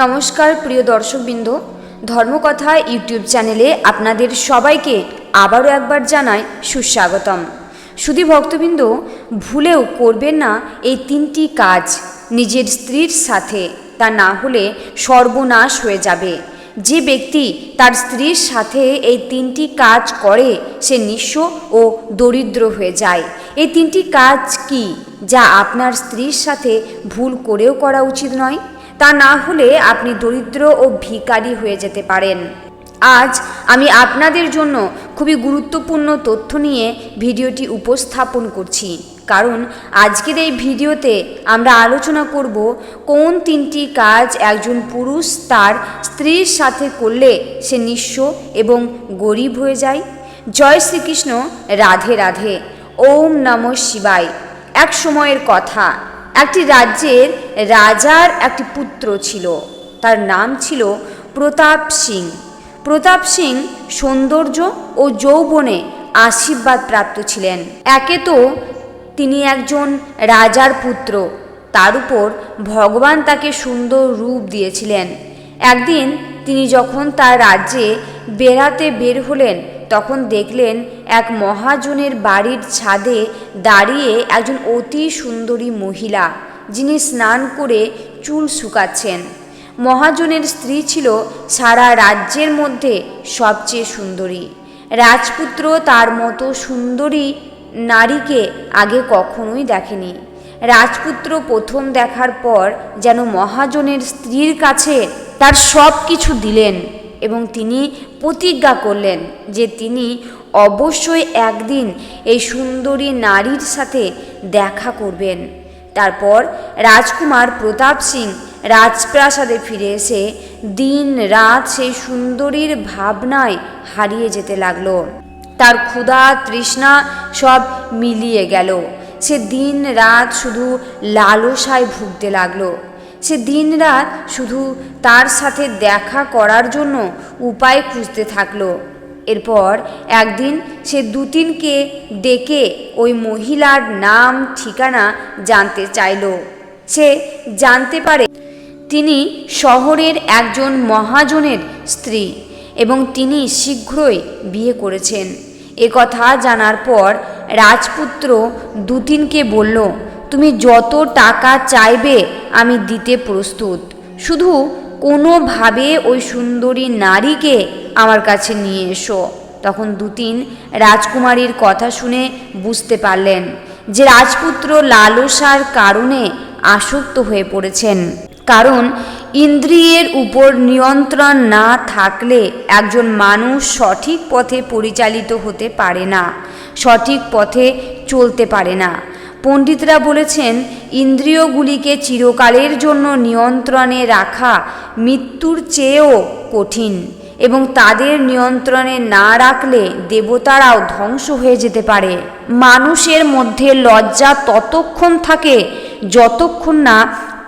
নমস্কার প্রিয় দর্শকবৃন্দ, ধর্মকথা ইউটিউব চ্যানেলে আপনাদের সবাইকে আবারও একবার জানাই সুস্বাগতম। শুধু ভক্তবৃন্দ, ভুলেও করবেন না এই তিনটি কাজ নিজের স্ত্রীর সাথে, তা না হলে সর্বনাশ হয়ে যাবে। যে ব্যক্তি তার স্ত্রীর সাথে এই তিনটি কাজ করে, সে নিঃস্ব ও দরিদ্র হয়ে যায়। এই তিনটি কাজ কি, যা আপনার স্ত্রীর সাথে ভুল করেও করা উচিত নয়? তা না হলে আপনি দরিদ্র ও ভিখারি হয়ে যেতে পারেন। আজ আমি আপনাদের জন্য খুবই গুরুত্বপূর্ণ তথ্য নিয়ে ভিডিওটি উপস্থাপন করছি। কারণ আজকের এই ভিডিওতে আমরা আলোচনা করব কোন তিনটি কাজ একজন পুরুষ তার স্ত্রীর সাথে করলে সে নিঃস্ব এবং গরিব হয়ে যায়। জয় শ্রীকৃষ্ণ, রাধে রাধে, ওম নম শিবায়। এক সময়ের কথা। একটি রাজ্যের রাজার একটি পুত্র ছিল। তার নাম ছিল প্রতাপ সিং। প্রতাপ সিং সৌন্দর্য ও যৌবনে আশীর্বাদ প্রাপ্ত ছিলেন। একে তো তিনি একজন রাজার পুত্র, তার উপর ভগবান তাকে সুন্দর রূপ দিয়েছিলেন। একদিন তিনি যখন তার রাজ্যে বেড়াতে বের হলেন তখন দেখলেন এক মহাজনের বাড়ির ছাদে দাঁড়িয়ে একজন অতি সুন্দরী মহিলা, যিনি স্নান করে চুল শুকাচ্ছেন। মহাজনের স্ত্রী ছিল সারা রাজ্যের মধ্যে সবচেয়ে সুন্দরী। রাজপুত্র তার মতো সুন্দরী নারীকে আগে কখনোই দেখেনি। রাজপুত্র প্রথম দেখার পর যেন মহাজনের স্ত্রীর কাছে তার সব কিছু দিলেন। এবং তিনি প্রতিজ্ঞা করলেন যে তিনি অবশ্যই একদিন এই সুন্দরী নারীর সাথে দেখা করবেন। তারপর রাজকুমার প্রতাপ সিং রাজপ্রাসাদে ফিরে এসে দিন রাত সেই সুন্দরীর ভাবনায় হারিয়ে যেতে লাগল। তার ক্ষুধা, তৃষ্ণা সব মিলিয়ে গেল। সে দিন রাত শুধু লালসায় ভুগতে লাগল। সে দিন রাত শুধু তার সাথে দেখা করার জন্য উপায় খুঁজতে থাকল। এরপর একদিন সে দুতিনকে ডেকে ওই মহিলার নাম, ঠিকানা জানতে চাইল। সে জানতে পারে তিনি শহরের একজন মহাজনের স্ত্রী এবং তিনি শীঘ্রই বিয়ে করেছেন। কথা জানার পর রাজপুত্র দুতিনকে বলল তুমি যত টাকা চাইবে, আমি দিতে প্রস্তুত। শুধু কোনোভাবে ওই সুন্দরী নারীকে আমার কাছে নিয়ে এসো। তখন দুতিন রাজকুমারীর কথা শুনে বুঝতে পারলেন যে রাজপুত্র লালসার কারণে আসক্ত হয়ে পড়েছেন। কারণ ইন্দ্রিয়ের উপর নিয়ন্ত্রণ না থাকলে একজন মানুষ সঠিক পথে পরিচালিত হতে পারে না, সঠিক পথে চলতে পারে না। পণ্ডিতরা বলেছেন, ইন্দ্রিয়গুলিকে চিরকালের জন্য নিয়ন্ত্রণে রাখা মৃত্যুর চেয়েও কঠিন এবং তাদের নিয়ন্ত্রণে না রাখলে দেবতারাও ধ্বংস হয়ে যেতে পারে। মানুষের মধ্যে লজ্জা ততক্ষণ থাকে যতক্ষণ না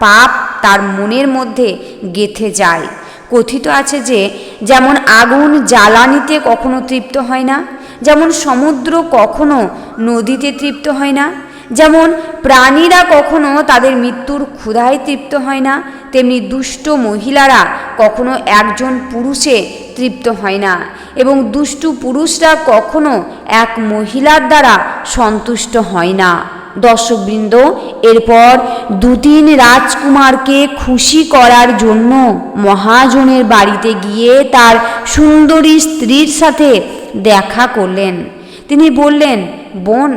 পাপ তার মনের মধ্যে গেথে যায়। কথিত আছে যে, যেমন আগুন জ্বালানিতে কখনো তৃপ্ত হয় না, যেমন সমুদ্র কখনো নদীতে তৃপ্ত হয় না যেমন প্রাণীরা কখনো তাদের মৃত্যুর ক্ষুধায় তৃপ্ত হয় না, তেমনি দুষ্ট মহিলারা কখনো একজন পুরুষে তৃপ্ত হয় না এবং দুষ্টু পুরুষরা কখনো এক মহিলার দ্বারা সন্তুষ্ট হয় না। দর্শকবৃন্দ, এরপর দুদিন রাজকুমারকে খুশি করার জন্য মহাজনের বাড়িতে গিয়ে তার সুন্দরী স্ত্রীর সাথে দেখা করলেন। তিনি বললেন, বোন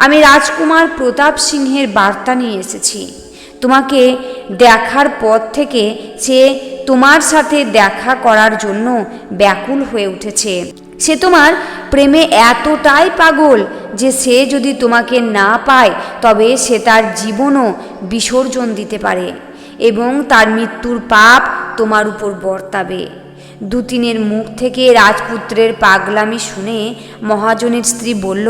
আমি রাজকুমার প্রতাপ সিংহের বার্তা নিয়ে এসেছি। তোমাকে দেখার পর থেকে সে তোমার সাথে দেখা করার জন্য ব্যাকুল হয়ে উঠেছে। সে তোমার প্রেমে এতটাই পাগল যে সে যদি তোমাকে না পায়, তবে সে তার জীবনও বিসর্জন দিতে পারে এবং তার মৃত্যুর পাপ তোমার উপর বর্তাবে। দুতিনের মুখ থেকে রাজপুত্রের পাগলামি শুনে মহাজনের স্ত্রী বলল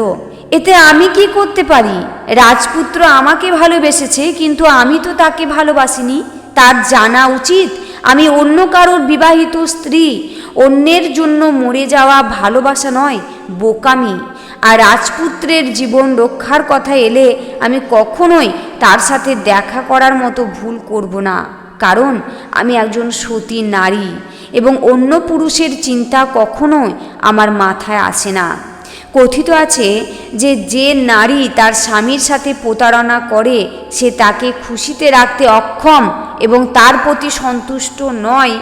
এতে আমি কি করতে পারি? রাজপুত্র আমাকে ভালোবেসেছে, কিন্তু আমি তো তাকে ভালোবাসিনি। তার জানা উচিত, আমি অন্য কারোর বিবাহিত স্ত্রী। অন্যের জন্য মরে যাওয়া ভালোবাসা নয়, বোকামি। আর রাজপুত্রের জীবন রক্ষার কথা এলে আমি কখনোই তার সাথে দেখা করার মতো ভুল করব না। কারণ আমি একজন সতী নারী এবং অন্য পুরুষের চিন্তা কখনোই আমার মাথায় আসে না। কথিত আছে যে যে নারী তার স্বামীর সাথে প্রতারণা করে, সে তাকে খুশিতে রাখতে অক্ষম এবং তার প্রতি সন্তুষ্ট নয়।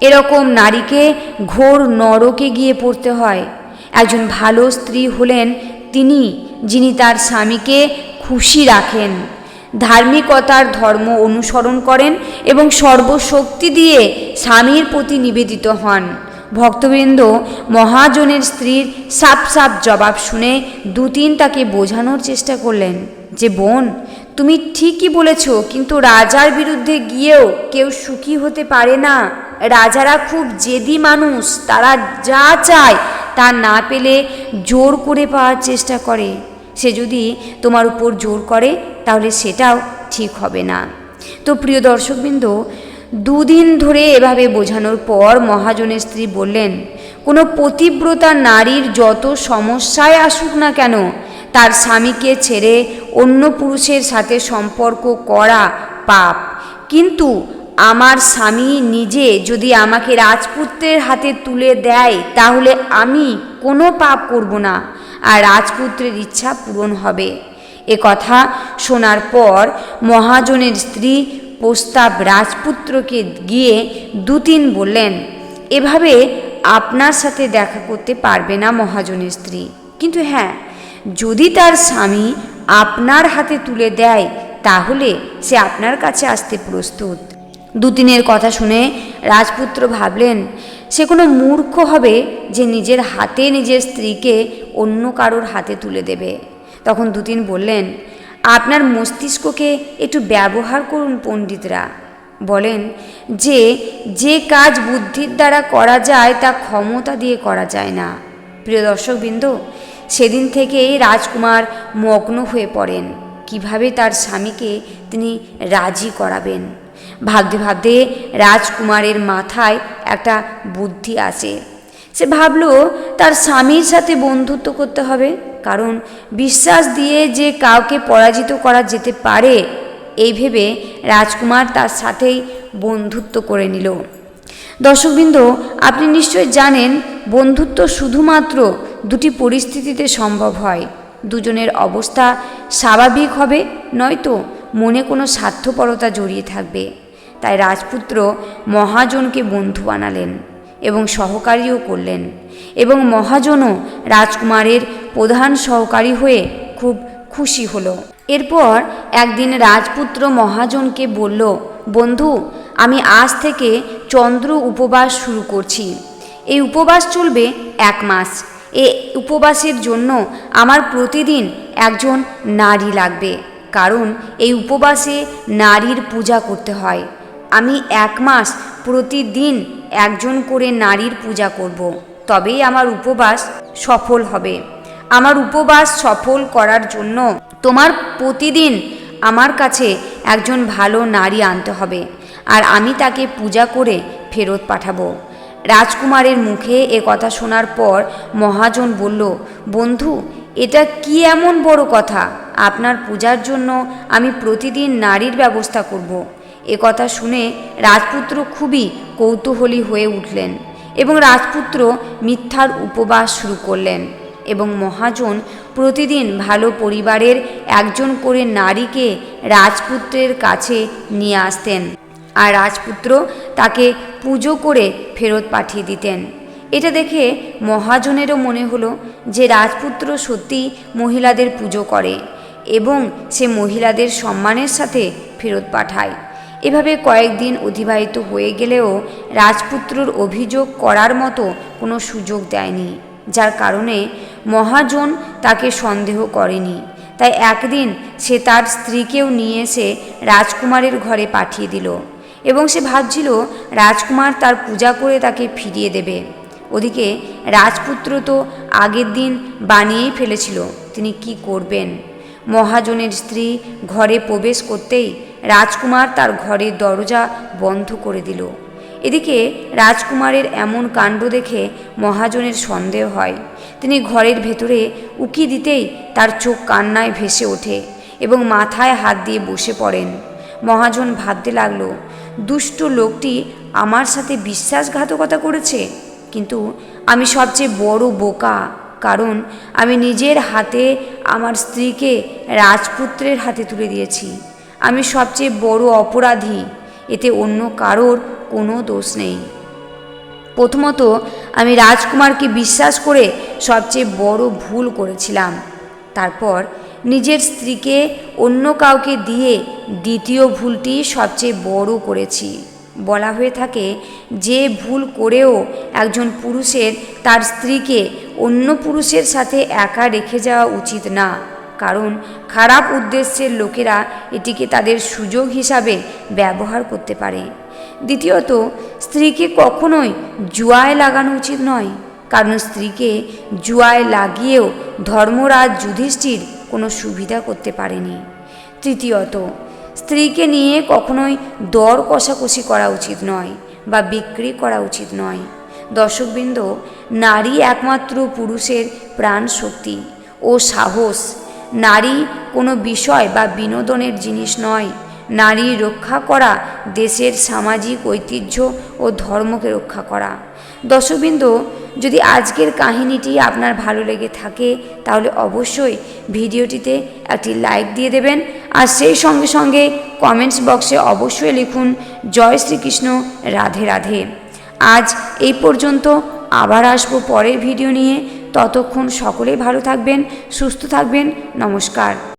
এরকম নারীকে ঘোর নরকে গিয়ে পড়তে হয়। একজন ভালো স্ত্রী হলেন তিনি, যিনি তার স্বামীকে খুশি রাখেন, ধার্মিকতার ধর্ম অনুসরণ করেন এবং সর্বশক্তি দিয়ে স্বামীর প্রতি নিবেদিত হন। ভক্তবৃন্দ, মহাজনের স্ত্রীর সাপ সাপ জবাব শুনে দুতিন তাকে বোঝানোর চেষ্টা করলেন যে, বোন, তুমি ঠিকই বলেছ, কিন্তু রাজার বিরুদ্ধে গিয়েও কেউ সুখী হতে পারে না। রাজারা খুব জেদি মানুষ, তারা যা চায় তা না পেলে জোর করে পাওয়ার চেষ্টা করে। সে যদি তোমার উপর জোর করে, তাহলে সেটাও ঠিক হবে না। তো প্রিয় দর্শকবৃন্দ দুদিন ধরে এভাবে বোঝানোর পর মহাজনের স্ত্রী বললেন, কোনো পতিব্রতা নারীর যত সমস্যায় আসুক না কেন, তার স্বামীকে ছেড়ে অন্য পুরুষের সাথে সম্পর্ক করা পাপ। কিন্তু আমার স্বামী নিজে যদি আমাকে রাজপুত্রের হাতে তুলে দেয়, তাহলে আমি কোনো পাপ করব না, আর রাজপুত্রের ইচ্ছা পূরণ হবে। এ কথা শোনার পর মহাজনের স্ত্রী প্রস্তাব রাজপুত্রকে গিয়ে দুতিন বললেন, এভাবে আপনার সাথে দেখা করতে পারবে না মহাজনের স্ত্রী। কিন্তু হ্যাঁ যদি তার স্বামী আপনার হাতে তুলে দেয়, তাহলে সে আপনার কাছে আসতে প্রস্তুত। দুতিনের কথা শুনে রাজপুত্র ভাবলেন, সে কোনো মূর্খ হবে যে নিজের হাতে নিজের স্ত্রীকে অন্য কারোর হাতে তুলে দেবে? তখন দুতিন বললেন আপনার মস্তিষ্ককে একটু ব্যবহার করুন পণ্ডিতরা। বলেন যে যে কাজ বুদ্ধির দ্বারা করা যায় তা ক্ষমতা দিয়ে করা যায় না। প্রিয় দর্শকবৃন্দ, সেদিন থেকেই রাজকুমার মগ্ন হয়ে পড়েন। কীভাবে তার স্বামীকে তিনি রাজি করাবেন? ভাবতে ভাবতে রাজকুমারের মাথায় একটা বুদ্ধি আসে। সে ভাবল, তার স্বামীর সাথে বন্ধুত্ব করতে হবে? কারণ বিশ্বাস দিয়ে যে কাউকে পরাজিত করা যেতে পারে, এই ভেবে রাজকুমার তার সাথেই বন্ধুত্ব করে নিল। দর্শকবৃন্দ, আপনি নিশ্চয় জানেন, বন্ধুত্ব শুধুমাত্র দুটি পরিস্থিতিতে সম্ভব হয়। দুজনের অবস্থা স্বাভাবিক হবে, নয়তো মনে কোনো স্বার্থপরতা জড়িয়ে থাকবে। তাই রাজপুত্র মহাজনকে বন্ধু বানালেন। এবং সহকারীও করলেন এবং মহাজনও রাজকুমারের প্রধান সহকারী হয়ে খুব খুশি হলো। এরপর একদিন রাজপুত্র মহাজনকে বলল, বন্ধু, আমি আজ থেকে চন্দ্র উপবাস শুরু করছি। এই উপবাস চলবে এক মাস। এ উপবাসের জন্য আমার প্রতিদিন একজন নারী লাগবে, কারণ এই উপবাসে নারীর পূজা করতে হয়। আমি এক মাস প্রতিদিন একজন করে নারীর পূজা করব। তবেই আমার উপবাস সফল হবে আমার উপবাস সফল করার জন্য তোমার প্রতিদিন আমার কাছে একজন ভালো নারী আনতে হবে, আর আমি তাকে পূজা করে ফেরত পাঠাবো রাজকুমারের মুখে এ কথা শোনার পর মহাজন বলল, বন্ধু, এটা কি এমন বড় কথা আপনার পূজার জন্য আমি প্রতিদিন নারীর ব্যবস্থা করব। কথা শুনে রাজপুত্র খুবই কৌতূহলী হয়ে উঠলেন এবং রাজপুত্র মিথ্যার উপবাস শুরু করলেন এবং মহাজন প্রতিদিন ভালো পরিবারের একজন করে নারীকে রাজপুত্রের কাছে নিয়ে আসতেন আর রাজপুত্র তাকে পুজো করে ফেরত পাঠিয়ে দিতেন। এটা দেখে মহাজনেরও মনে হলো যে রাজপুত্র সত্যি মহিলাদের পুজো করে এবং সে মহিলাদের সম্মানের সাথে ফেরত পাঠায়। এভাবে কয়েকদিন অতিবাহিত হয়ে গেলেও রাজপুত্রর অভিযোগ করার মতো কোনো সুযোগ দেয়নি, যার কারণে মহাজন তাকে সন্দেহ করেনি। তাই একদিন সে তার স্ত্রীকেও নিয়ে এসে রাজকুমারের ঘরে পাঠিয়ে দিল এবং সে ভাবছিল রাজকুমার তার পূজা করে তাকে ফিরিয়ে দেবে। ওদিকে রাজপুত্র তো আগের দিন বানিয়েই ফেলেছিল, তিনি কি করবেন? মহাজনের স্ত্রী ঘরে প্রবেশ করতেই রাজকুমার তার ঘরের দরজা বন্ধ করে দিল। এদিকে রাজকুমারের এমন কাণ্ড দেখে মহাজনের সন্দেহ হয়। তিনি ঘরের ভেতরে উকি দিতেই তার চোখ কান্নায় ভেসে ওঠে এবং মাথায় হাত দিয়ে বসে পড়েন। মহাজন ভাবতে লাগল, দুষ্ট লোকটি আমার সাথে বিশ্বাসঘাতকতা করেছে? কিন্তু আমি সবচেয়ে বড় বোকা, কারণ আমি নিজের হাতে আমার স্ত্রীকে রাজপুত্রের হাতে তুলে দিয়েছি। আমি সবচেয়ে বড় অপরাধী, এতে অন্য কারোর কোনো দোষ নেই। প্রথমত, আমি রাজকুমারকে বিশ্বাস করে সবচেয়ে বড় ভুল করেছিলাম। তারপর, নিজের স্ত্রীকে অন্য কাউকে দিয়ে দ্বিতীয় ভুলটি সবচেয়ে বড় করেছি। বলা হয়ে থাকে, যে ভুল করেও একজন পুরুষের তার স্ত্রীকে অন্য পুরুষের সাথে একা রেখে যাওয়া উচিত না। কারণ খারাপ উদ্দেশ্যের লোকেরা এটিকে তাদের সুযোগ হিসাবে ব্যবহার করতে পারে। দ্বিতীয়ত, স্ত্রীকে কখনোই জুয়ায় লাগানো উচিত নয়, কারণ স্ত্রীকে জুয়ায় লাগিয়েও ধর্মরাজ যুধিষ্ঠির কোনো সুবিধা করতে পারেনি। তৃতীয়ত, স্ত্রীকে নিয়ে কখনোই দর কষাকষি করা উচিত নয় বা বিক্রি করা উচিত নয়। দর্শকবৃন্দ, নারী একমাত্র পুরুষের প্রাণ শক্তি ও সাহস নারী কোনো বিষয় বা বিনোদনের জিনিস নয়। নারী রক্ষা করা দেশের সামাজিক ঐতিহ্য ও ধর্মকে রক্ষা করা। দর্শকবৃন্দ, যদি আজকের কাহিনীটি আপনার ভালো লেগে থাকে, তাহলে অবশ্যই ভিডিওটিতে একটি লাইক দিয়ে দেবেন। আর সেই সঙ্গে সঙ্গে কমেন্টস বক্সে অবশ্যই লিখুন, জয় শ্রীকৃষ্ণ, রাধে রাধে। আজ এই পর্যন্ত আবার আসব পরের ভিডিও নিয়ে। ততক্ষণ সকলেই ভালো থাকবেন সুস্থ থাকবেন নমস্কার।